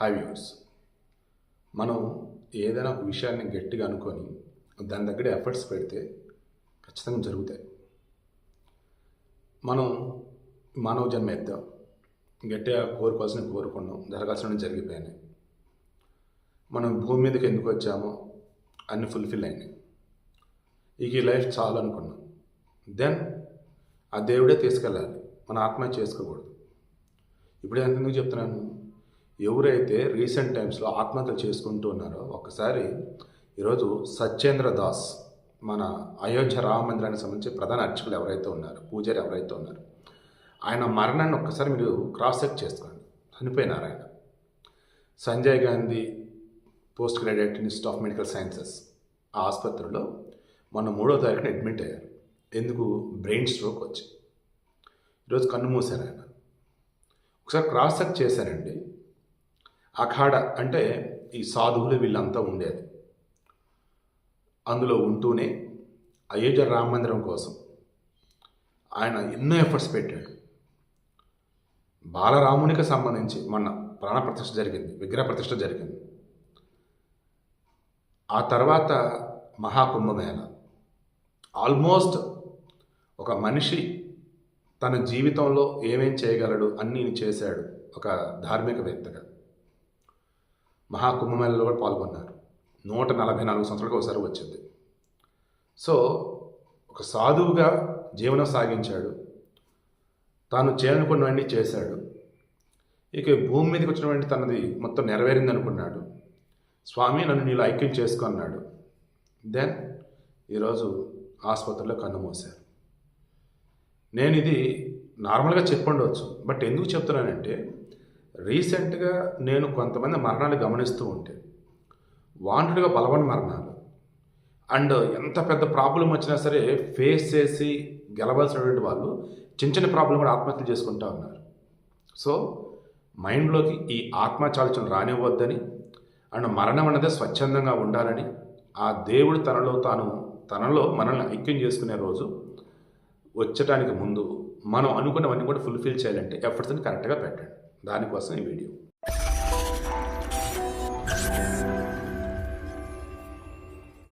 Hi views మనం ఏదైనా ఒక విషయాన్ని గట్టిగా అనుకొని దాని దగ్గర ఎఫర్ట్స్ పెడితే ఖచ్చితంగా జరుగుతాయి. మనం మానవ జన్మ ఎత్తాం. గట్టిగా కోరుకోవాల్సిన కోరుకున్నాం. జరగాల్సిన జరిగిపోయినాయి. మనం భూమి మీదకి ఎందుకు వచ్చామో అన్ని ఫుల్ఫిల్ అయినాయి. ఇక ఈ లైఫ్ చాలు అనుకున్నాం. దెన్ ఆ దేవుడే తీసుకెళ్ళాలి. మన ఆత్మ చేసుకోకూడదు. ఇప్పుడు ఎందుకు చెప్తున్నాను? ఎవరైతే రీసెంట్ టైమ్స్లో ఆత్మహత్య చేసుకుంటూ ఉన్నారో ఒకసారి ఈరోజు సత్యేంద్ర దాస్ మన అయోధ్య రామ మందిరానికి సంబంధించి ప్రధాన అర్చకులు ఎవరైతే ఉన్నారు పూజారి ఎవరైతే ఉన్నారు ఆయన మరణాన్ని ఒక్కసారి మీరు క్రాస్ చెక్ చేసుకోండి. చనిపోయినారు ఆయన. Sanjay Gandhi post graduate institute of medical sciences ఆ ఆసుపత్రిలో మొన్న మూడో తారీఖున అడ్మిట్ అయ్యారు. ఎందుకు? బ్రెయిన్ స్ట్రోక్ వచ్చి. ఈరోజు కన్ను మూశారు ఆయన. ఒకసారి క్రాస్ చెక్ చేశారండి. అఖాడ అంటే ఈ సాధువులు వీళ్ళంతా ఉండేది. అందులో ఉంటూనే అయోధ్య రామ మందిరం కోసం ఆయన ఎన్నో ఎఫర్ట్స్ పెట్టాడు. బాలరామునికి సంబంధించి మొన్న ప్రాణ ప్రతిష్ఠ జరిగింది విగ్రహ ప్రతిష్ఠ జరిగింది. ఆ తర్వాత మహాకుంభమేళ. ఆల్మోస్ట్ ఒక మనిషి తన జీవితంలో ఏమేం చేయగలడు అన్నీ చేశాడు ఒక ధార్మికవేత్తగా. మహాకుంభమేళలో కూడా పాల్గొన్నారు. నూట నలభై నాలుగు సంవత్సరాలకు ఒకసారి వచ్చింది. సో ఒక సాధువుగా జీవనం సాగించాడు. తాను చేయాలనుకున్నవన్నీ చేశాడు. ఇక భూమి మీదకి వచ్చినటువంటి తనది మొత్తం నెరవేరింది అనుకున్నాడు. స్వామి నన్ను నీళ్ళు ఐక్యం చేసుకున్నాడు దెన్ ఈరోజు ఆసుపత్రిలో కన్నుమూశారు నేను ఇది నార్మల్గా చెప్పండవచ్చు బట్ ఎందుకు చెప్తున్నానంటే రీసెంట్గా నేను కొంతమంది మరణాలు గమనిస్తూ ఉంటే వాంటెడ్గా బలవన్ మరణాలు. అండ్ ఎంత పెద్ద ప్రాబ్లం వచ్చినా సరే ఫేస్ చేసి గెలవాల్సినటువంటి వాళ్ళు చిన్న చిన్న ప్రాబ్లం కూడా ఆత్మహత్యలు చేసుకుంటూ ఉన్నారు. సో మైండ్లోకి ఈ ఆత్మచాలోచన రానివ్వద్దని అండ్ మరణం అనేది స్వచ్ఛందంగా ఉండాలని ఆ దేవుడు తనలో తాను తనలో మనల్ని ఐక్యం చేసుకునే రోజు వచ్చటానికి ముందు మనం అనుకున్నవన్నీ కూడా ఫుల్ఫిల్ చేయాలంటే ఎఫర్ట్స్ని కరెక్ట్గా పెట్టండి. దానికోసం ఈ వీడియో